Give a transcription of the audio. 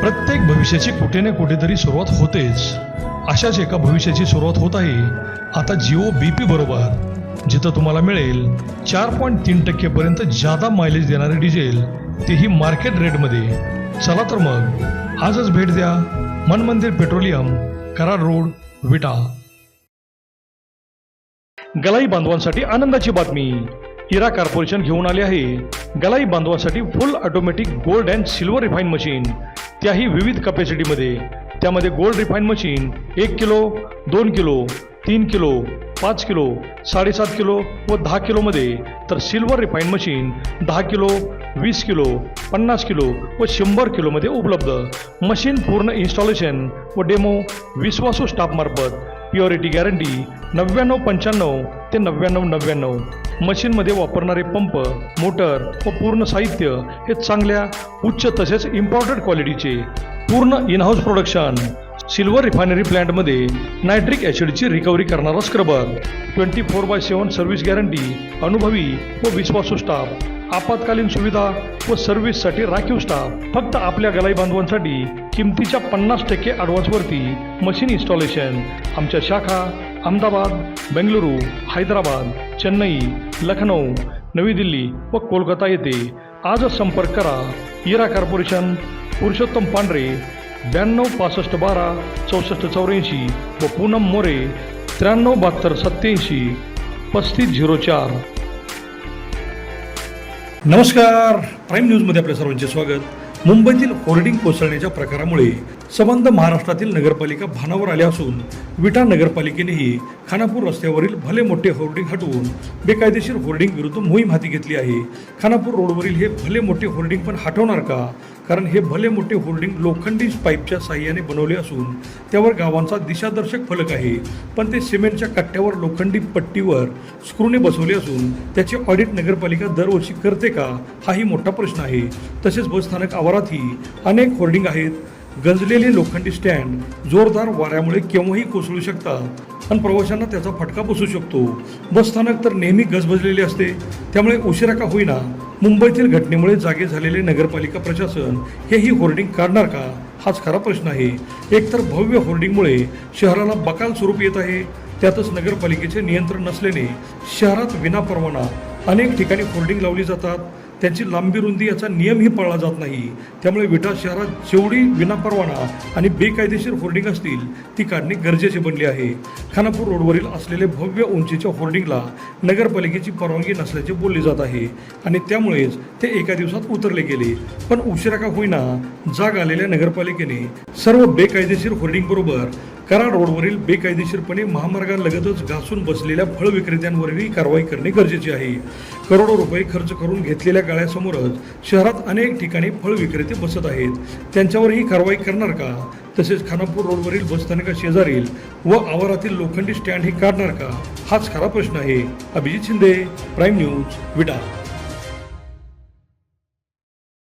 प्रत्येक भविष्याची कुठे ना कुठेतरी सुरुवात होतेच. अशाच एका भविष्याची सुरुवात होत आहे. आता जिओ बी पी बरोबर. जिथं तुम्हाला मिळेल चार पॉईंट तीन टक्केपर्यंत जादा मायलेज देणारे डिझेल तेही मार्केट रेटमध्ये चला तर मग आजच भेट द्या मन मंदिर पेट्रोलियम कराड रोड विटा. गलाई बांधवांसाठी आनंदाची बातमी. इरा कॉर्पोरेशन घेऊन आले आहे. गलाई बांधवांसाठी full automatic gold and silver refine machine त्याही विविध कपॅसिटीमध्ये त्यामध्ये गोल्ड रिफाईन मशीन एक किलो दोन किलो तीन किलो पाच किलो साडेसात किलो व दहा किलोमध्ये तर सिल्वर रिफाईन मशीन दहा किलो वीस किलो पन्नास किलो व शंभर किलोमध्ये उपलब्ध. मशीन पूर्ण इन्स्टॉलेशन व डेमो विश्वासू स्टाफमार्फत प्युअरिटी गॅरंटी नव्याण्णव पंच्याण्णव ते नव्याण्णव नव्याण्णव. मशीनमध्ये वापरणारे पंप मोटर व पूर्ण साहित्य हे चांगल्या उच्च तसेच इम्पॉर्टंट क्वालिटीचे पूर्ण in house production silver refinery प्लॅन्टमध्ये nitric ॲसिडची रिकव्हरी करणारा scrubber. Twenty four by seven service guarantee अनुभवी व विश्वासू स्टाफ. आपत्कालीन सुविधा व सर्व्हिससाठी राखीव स्टाफ. फक्त आपल्या गलाई बांधवांसाठी किमतीच्या पन्नास टक्के ॲडव्हान्सवरती मशीन इन्स्टॉलेशन. आमच्या शाखा अहमदाबाद बेंगलुरू हैदराबाद चेन्नई लखनौ नवी दिल्ली व कोलकाता येथे. आजच संपर्क करा. इरा कॉर्पोरेशन पुरुषोत्तम पांढरे. ब्याण्णव पासष्ट बारा चौसष्ट चौऱ्याऐंशी व पूनम मोरे त्र्याण्णव बहात्तर सत्याऐंशी पस्तीस झिरो चार. नमस्कार. प्राईम न्यूजमध्ये आपल्या सर्वांचे स्वागत. मुंबईतील होर्डिंग कोसळण्याच्या प्रकारामुळे संबंध महाराष्ट्रातील नगरपालिका भानावर आल्या असून विटा नगरपालिकेनेही खानापूर रस्त्यावरील भले मोठे होर्डिंग हटवून बेकायदेशीर होर्डिंग विरुद्ध मोहीम हाती घेतली आहे. खानापूर रोडवरील हे भले मोठे होर्डिंग पण हटवणार का? कारण हे भले मोठे होर्डिंग लोखंडी पाईपच्या साह्याने बनवले असून त्यावर गावांचा दिशादर्शक फलक आहे. पण ते सिमेंटच्या कट्ट्यावर लोखंडी पट्टीवर स्क्रूने बसवले असून त्याचे ऑडिट नगरपालिका दरवर्षी करते का? हाही मोठा प्रश्न आहे. तसेच बसस्थानक आवारातही अनेक होर्डिंग आहेत. गंजलेले लोखंडी स्टँड जोरदार वाऱ्यामुळे केव्हाही कोसळू शकतात आणि प्रवाशांना त्याचा फटका बसू शकतो. बसस्थानक तर नेहमी गजबजलेले असते. त्यामुळे उशिरा का होईना मुंबईतील घटनेमुळे जागे झालेले नगरपालिका प्रशासन हेही होर्डिंग काढणार का? हाच खरा प्रश्न आहे. एकतर भव्य होर्डिंगमुळे शहराला बकाल स्वरूप येत आहे. त्यातच नगरपालिकेचे नियंत्रण नसल्याने शहरात विनापरवाना अनेक ठिकाणी होर्डिंग लावली जातात. त्यांची लांबी रुंदी याचा नियमही पाळला जात नाही. त्यामुळे विटा शहरात जेवढी विनापरवाना आणि बेकायदेशीर होर्डिंग असतील ती काढणे गरजेचे बनली आहे. खानापूर रोडवरील असलेले भव्य उंचीच्या होर्डिंगला नगरपालिकेची परवानगी नसल्याचे बोलले जात आहे आणि त्यामुळेच ते एका दिवसात उतरले गेले. पण उशिरा का होईना जाग आलेल्या नगरपालिकेने सर्व बेकायदेशीर होर्डिंग बरोबर कराड रोडवरील बेकायदेशीरपणे महामार्गालगतच घासून बसलेल्या फळ विक्रेत्यांवरही कारवाई करणे गरजेचे आहे. करोडो रुपये खर्च करून घेतलेल्या गाळ्यासमोरच शहरात अनेक ठिकाणी फळ विक्रेते बसत आहेत. त्यांच्यावरही कारवाई करणार का? तसेच खानापूर रोडवरील बसस्थानका शेजारील व आवारातील लोखंडी स्टँड हे काढणार का? हाच खरा प्रश्न आहे. Abhijit Shinde Prime News Vita